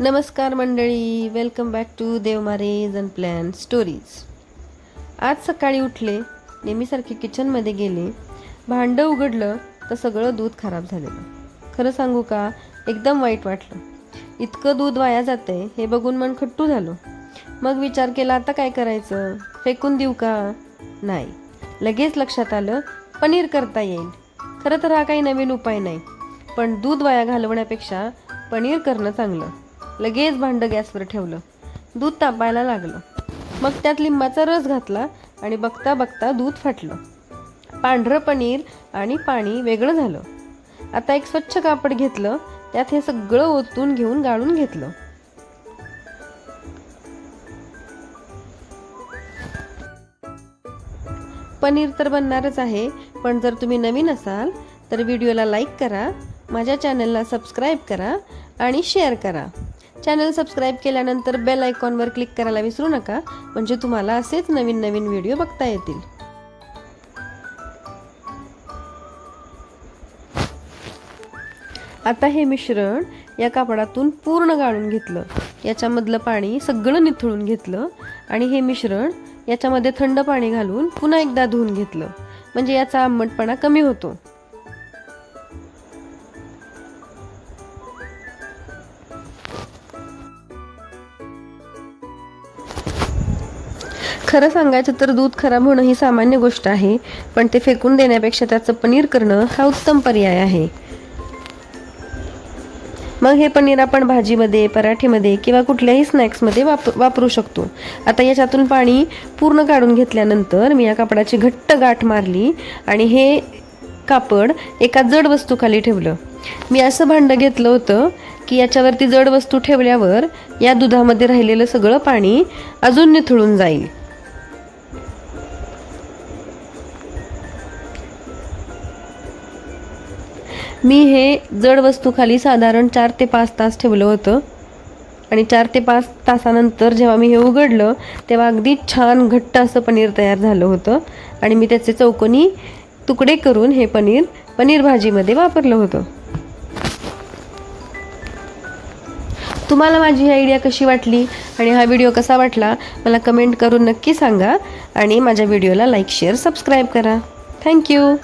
नमस्कार मंडळी welcome back to देवमारेज अँड प्लॅन स्टोरीज आज सकाळी उठले नेहमीसारखे किचनमध्ये गेले भांडं उघडलं तर सगळं दूध खराब झालेलं. खरं सांगू का एकदम वाईट वाटलं. इतकं दूध वाया जातंय हे बघून मन खट्टू झालो. मग विचार केला आता काय करायचं? फेकून देऊ का? नाही. लगेच लक्षात आलं पनीर करता येईल. खरं तर हा काही नवीन उपाय नाही. पण दूध वाया घालवण्यापेक्षा पनीर करणं चांगलं. लगेच भांडं गॅसवर ठेवलं. दूध तापायला लागलं. मग त्यात लिंबाचा रस घातला आणि बघता बघता दूध फाटलं. पांढरं पनीर आणि पाणी वेगळं झालं. आता एक स्वच्छ कापड घेतलं त्यात हे सगळं ओतून घेऊन गाळून घेतलं. पनीर तर बनणारच आहे पण जर तुम्ही नवीन असाल तर व्हिडिओला लाईक करा माझ्या चॅनलला सबस्क्राईब करा आणि शेअर करा. चॅनल सबस्क्राईब केल्यानंतर बेल आयकॉनवर क्लिक करायला विसरू नका. म्हणजे तुम्हाला असेच नवीन नवीन व्हिडिओ बघता येतील. आता हे मिश्रण या कापडातून पूर्ण गाळून घेतलं. याच्यामधलं पाणी सगळं निथळून घेतलं आणि हे मिश्रण याच्यामध्ये थंड पाणी घालून पुन्हा एकदा धुवून घेतलं. म्हणजे याचा आंबटपणा कमी होतो. खरं सांगायचं तर दूध खराब होणं ही सामान्य गोष्ट आहे पण ते फेकून देण्यापेक्षा त्याचं पनीर करणं हा उत्तम पर्याय आहे. मग हे पनीर आपण भाजीमध्ये पराठीमध्ये किंवा कुठल्याही स्नॅक्समध्ये वाप वापरू शकतो. आता याच्यातून पाणी पूर्ण काढून घेतल्यानंतर मी या कापडाची घट्ट गाठ मारली आणि हे कापड एका जड वस्तूखाली ठेवलं. मी असं भांडं घेतलं होतं की याच्यावरती जड वस्तू ठेवल्यावर या दुधामध्ये राहिलेलं सगळं पाणी अजून निथळून जाईल. मी हे जड वस्तूखाली साधारण चार ते पाच तास ठेवलं होतं. आणि चार ते पाच तासानंतर जेव्हा मी हे उघडलं तेव्हा अगदी छान घट्ट असं पनीर तयार झालं होतं. आणि मी त्याचे चौकोनी तुकडे करून हे पनीर पनीर भाजीमध्ये वापरलं होतं. तुम्हाला माझी ही आयडिया कशी वाटली आणि हा व्हिडिओ कसा वाटला मला कमेंट करून नक्की सांगा. आणि माझ्या व्हिडिओला लाईक शेअर सबस्क्राईब करा. Thank you